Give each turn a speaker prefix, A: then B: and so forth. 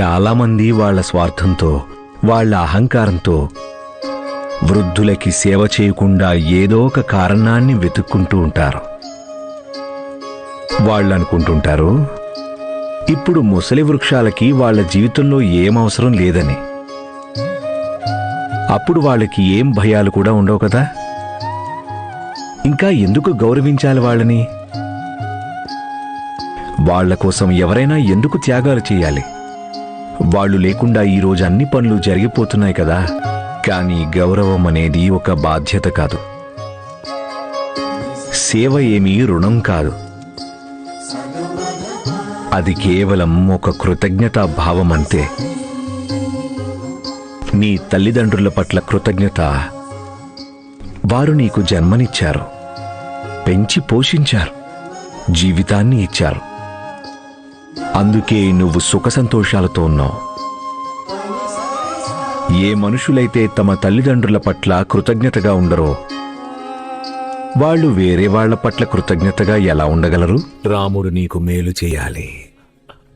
A: చాలామంది వాళ్ళ స్వార్థంతో వాళ్ళ అహంకారంతో వృద్ధులకి సేవ చేయకుండా ఏదో ఒక కారణాన్ని వెతుక్కుంటూ ఉంటారు. వాళ్ళు అనుకుంటుంటారు ఇప్పుడు ముసలి వృక్షాలకి వాళ్ళ జీవితంలో ఏం అవసరం లేదని. అప్పుడు వాళ్ళకి ఏం భయాలు కూడా ఉండవు కదా? ఇంకా ఎందుకు గౌరవించాలి వాళ్ళని? వాళ్ళ కోసం ఎవరైనా ఎందుకు త్యాగాలు చేయాలి? వాళ్ళు లేకుండా ఈరోజు అన్ని పనులు జరిగిపోతున్నాయి కదా. కానీ గౌరవం అనేది ఒక బాధ్యత కాదు. సేవ ఏమీ రుణం కాదు. అది కేవలం ఒక కృతజ్ఞతా భావం అంతే. నీ తల్లిదండ్రుల పట్ల కృతజ్ఞత. వారు నీకు జన్మనిచ్చారు. పెంచి పోషించారు. జీవితాన్ని ఇచ్చారు. అందుకే నువ్వు సుఖ సంతోషాలతో ఉన్నావు. ఏ మనుషులైతే తమ తల్లిదండ్రుల పట్ల కృతజ్ఞతగా ఉండరో వాళ్ళు వేరే వాళ్ళ పట్ల కృతజ్ఞతగా ఎలా ఉండగలరు? రాముడు నీకు మేలు చేయాలి.